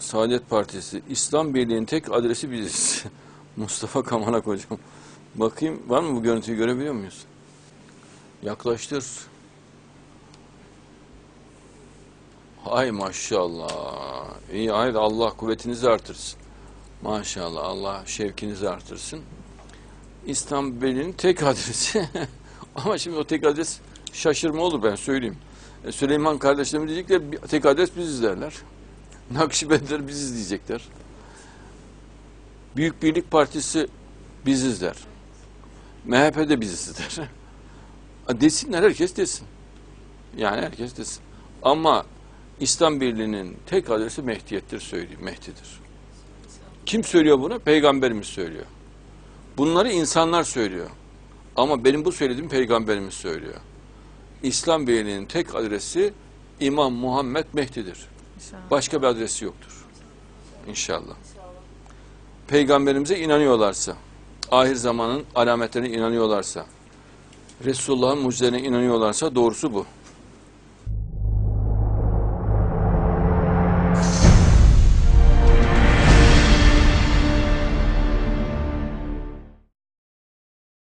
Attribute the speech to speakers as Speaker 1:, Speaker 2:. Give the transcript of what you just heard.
Speaker 1: Saadet Partisi. İslam Birliği'nin tek adresi biziz. Mustafa Kamanak hocam. Bakayım var mı bu görüntüyü görebiliyor muyuz? Yaklaştır. Hay maşallah. İyi hayır Allah kuvvetinizi artırsın. Maşallah Allah şevkinizi artırsın. Birliği'nin tek adresi. Ama şimdi o tek adres şaşırma olur ben söyleyeyim. E, Süleyman kardeşlerim diyecekler "Bir- tek adres biziz derler. Nakşibendler biziz diyecekler. Büyük Birlik Partisi biziz der. MHP de biziz der. Desinler herkes desin. Yani herkes desin. Ama İslam Birliği'nin tek adresi Mehdiyettir söylüyor. Mehdi'dir. Kim söylüyor bunu? Peygamberimiz söylüyor. Bunları insanlar söylüyor. Ama benim bu söylediğim peygamberimiz söylüyor. İslam Birliği'nin tek adresi İmam Muhammed Mehdi'dir.
Speaker 2: İnşallah.
Speaker 1: Başka bir adresi yoktur. İnşallah. Peygamberimize inanıyorlarsa, ahir zamanın alametlerine inanıyorlarsa, Resulullah'ın mucizelerine inanıyorlarsa doğrusu bu.